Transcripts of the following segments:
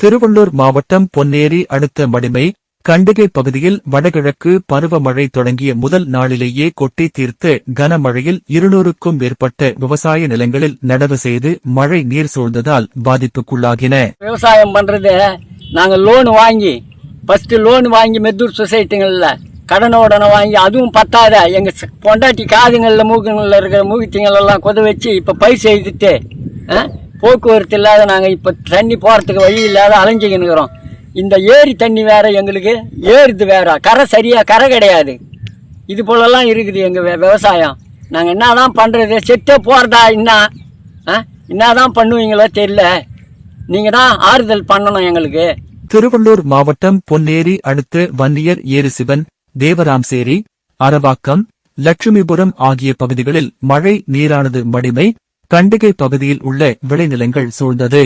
திருவள்ளூர் மாவட்டம் பொன்னேரி அடுத்த மடிமை கண்டிகை பகுதியில் வடகிழக்கு பருவமழை தொடங்கிய முதல் நாளிலேயே கொட்டி தீர்த்து கனமழையில் இருநூறுக்கும் மேற்பட்ட விவசாய நிலங்களில் நடவு செய்து மழை நீர் சூழ்ந்ததால் பாதிப்புக்குள்ளாகின. விவசாயம் பண்றது நாங்க லோன் வாங்கி ஃபர்ஸ்ட் லோன் வாங்கி மெத்தூர் சொசைட்டிங்கள்ல கடனோடனை வாங்கி அதுவும் பத்தாத எங்க பொண்டாட்டி காதுங்களில் மூக்குங்கள்ல இருக்கிற மூக்குத்திங்கள் எல்லாம் கொத வச்சு இப்போ பை செய்துட்டு ஆ, போக்குவரத்து இல்லாத நாங்கள் இப்போ தண்ணி போகிறதுக்கு வழி இல்லாத அலைஞ்சிக்கினுக்கிறோம் இந்த ஏரி தண்ணி வேற எங்களுக்கு ஏறுது வேற. கரை சரியாக கரை கிடையாது. இது போலலாம் இருக்குது எங்கள் விவசாயம் விவசாயம். என்ன என்னதான் பண்ணுறது செத்தே போகிறதா என்ன? ஆ? என்ன தான் பண்ணுவீங்களோ தெரியல. நீங்கள் தான் ஆறுதல் பண்ணணும் எங்களுக்கு. திருவள்ளூர் மாவட்டம் பொன்னேரி அடுத்த வன்னியர் ஏரி சிவன் தேவராம்சேரி அரவாக்கம் லட்சுமிபுரம் ஆகிய பகுதிகளில் மழை நீரானது மடிமை கண்டிகை பகுதியில் உள்ள விளைநிலங்கள் சூழ்ந்தது.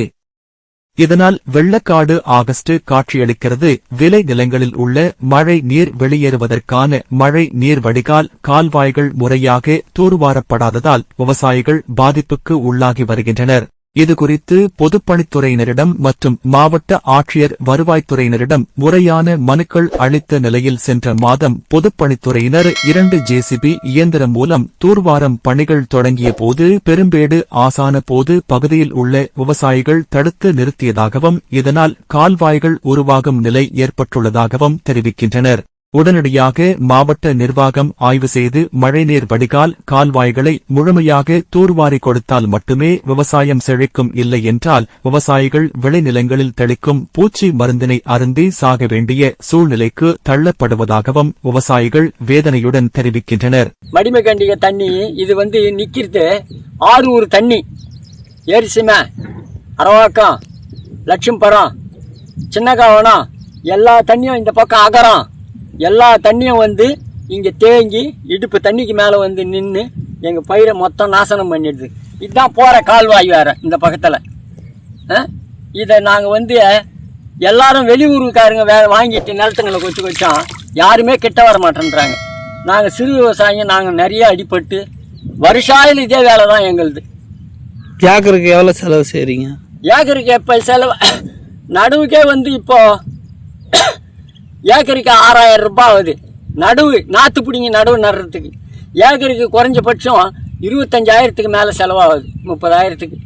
இதனால் வெள்ளக்காடு ஆகஸ்ட் காட்சியளிக்கிறது. விளை நிலங்களில் உள்ள மழை நீர் வெளியேறுவதற்கான மழை நீர் வடிகால் கால்வாய்கள் முறையாக தூர்வாரப்படாததால் விவசாயிகள் பாதிப்புக்கு உள்ளாகி வருகின்றனர். இதுகுறித்து பொதுப்பணித்துறையினரிடம் மற்றும் மாவட்ட ஆட்சியர் வருவாய்த்துறையினரிடம் முறையான மனுக்கள் அளித்த நிலையில் சென்ற மாதம் பொதுப்பணித்துறையினர் இரண்டு ஜேசிபி இயந்திரம் மூலம் தூர்வாரம் பணிகள் தொடங்கிய போது பெரும்பேடு ஆசான போது பகுதியில் உள்ள விவசாயிகள் தடுத்து நிறுத்தியதாகவும் இதனால் கால்வாய்கள் உருவாகும் நிலை ஏற்பட்டுள்ளதாகவும் தெரிவிக்கின்றனர். உடனடியாக மாவட்ட நிர்வாகம் ஆய்வு செய்து மழைநீர் வடிகால் கால்வாய்களை முழுமையாக தூர்வாரி கொடுத்தால் மட்டுமே விவசாயம் செழிக்கும் இல்லை என்றால் விவசாயிகள் விளைநிலங்களில் தெளிக்கும் பூச்சி மருந்தினை அருந்தி சாக வேண்டிய சூழ்நிலைக்கு தள்ளப்படுவதாகவும் விவசாயிகள் வேதனையுடன் தெரிவிக்கின்றனர். மடிமை தண்ணி இது வந்து நிக்கிறது. ஆறு ஊர் தண்ணி ஏரிசிம அரவாக்கம் லட்சும்பரம் சின்னகாவனம் எல்லா தண்ணியும் இந்த பக்கம் அகரம். எல்லா தண்ணியும் வந்து இங்கே தேங்கி இடுப்பு தண்ணிக்கு மேலே வந்து நின்று எங்கள் பயிரை மொத்தம் நாசனம் பண்ணிடுது. இதுதான் போகிற கால்வாய் வேற இந்த பக்கத்தில். இதை நாங்கள் வந்து எல்லாரும் வெளியூருக்காரங்க வே வாங்கிட்டு நிலத்துங்களை கொச்சு வச்சோம் யாருமே கிட்ட வர மாட்டேன்றாங்க. நாங்கள் சிறு விவசாயிங்க நாங்கள் நிறைய அடிபட்டு வருஷாயில் இதே வேலை தான் எங்களுது. ஏக்கருக்கு எவ்வளோ செலவு செய்கிறீங்க ஏக்கருக்கு எப்போ செலவு? நடுவுக்கே வந்து இப்போ ஏக்கருக்கு ஆறாயிரம் ரூபாய் ஆகுது. நடுவு நாற்று பிடிங்கி நடுவு நடுறதுக்கு. ஏக்கருக்கு குறைஞ்சபட்சம் இருபத்தஞ்சாயிரத்துக்கு மேலே செலவாகுது. முப்பதாயிரத்துக்கு.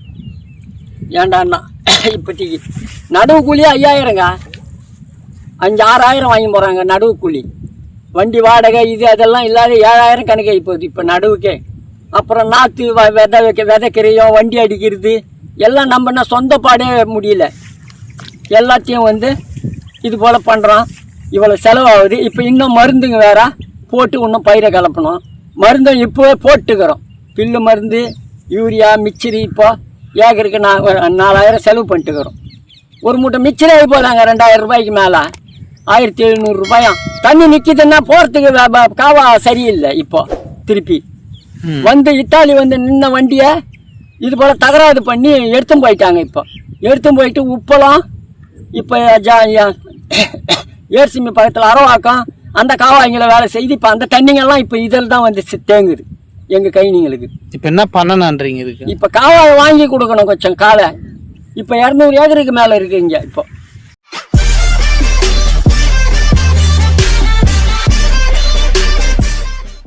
ஏண்டான்னா இப்போதைக்கு. நடுவு கூலி ஐயாயிரங்க. அஞ்சு ஆறாயிரம் வாங்கி போகிறாங்க நடுவு கூலி வண்டி வாடகை இது அதெல்லாம் இல்லாத ஏழாயிரம் கணக்காகி போகுது இப்போ நடுவுக்கே. அப்புறம் நாற்று வ- விதை வைக்க விதைக்கிறையும் வண்டி அடிக்கிறது. எல்லாம் நம்மனா சொந்த பாடே முடியல. எல்லாத்தையும் வந்து இது போல் பண்ணுறோம் இவ்வளோ செலவாகுது. இப்போ இன்னும் மருந்துங்க வேற போட்டு இன்னும் பயிரை கலப்பணும். மருந்தை இப்போவே போட்டுக்கிறோம். பில்லு மருந்து யூரியா மிச்சரி இப்போ ஏக்கருக்கு நான் நாலாயிரம் செலவு பண்ணிட்டுக்கிறோம். ஒரு மூட்டை மிச்சரே போதாங்க ரெண்டாயிரம் ரூபாய்க்கு மேலே. ஆயிரத்தி எழுநூறு ரூபாயாம் தண்ணி நிற்கிதுன்னா போகிறதுக்கு காவா சரியில்லை இப்போ திருப்பி. வந்து இத்தாலி வந்து நின்ன வண்டியை இது போல் தகராறு பண்ணி எடுத்தும் போயிட்டாங்க இப்போ. எடுத்தும் போயிட்டு உப்பெல்லாம் இப்போ ஜா ஏர்சிமி பக்கத்தில் அரவாக்கம் அந்த காவாய்களை வேலை செய்து இப்போ அந்த தண்ணிங்கெல்லாம் இப்போ இதில் தான் வந்து தேங்குது. எங்கள் கைனிங்களுக்கு. இப்போ என்ன பண்ணணுன்றீங்க இதுக்கு? இப்போ காவாய் வாங்கி கொடுக்கணும் கொஞ்சம் காலை. இப்போ இரநூறு ஏக்கருக்கு மேலே இருக்கு இங்கே இப்போ.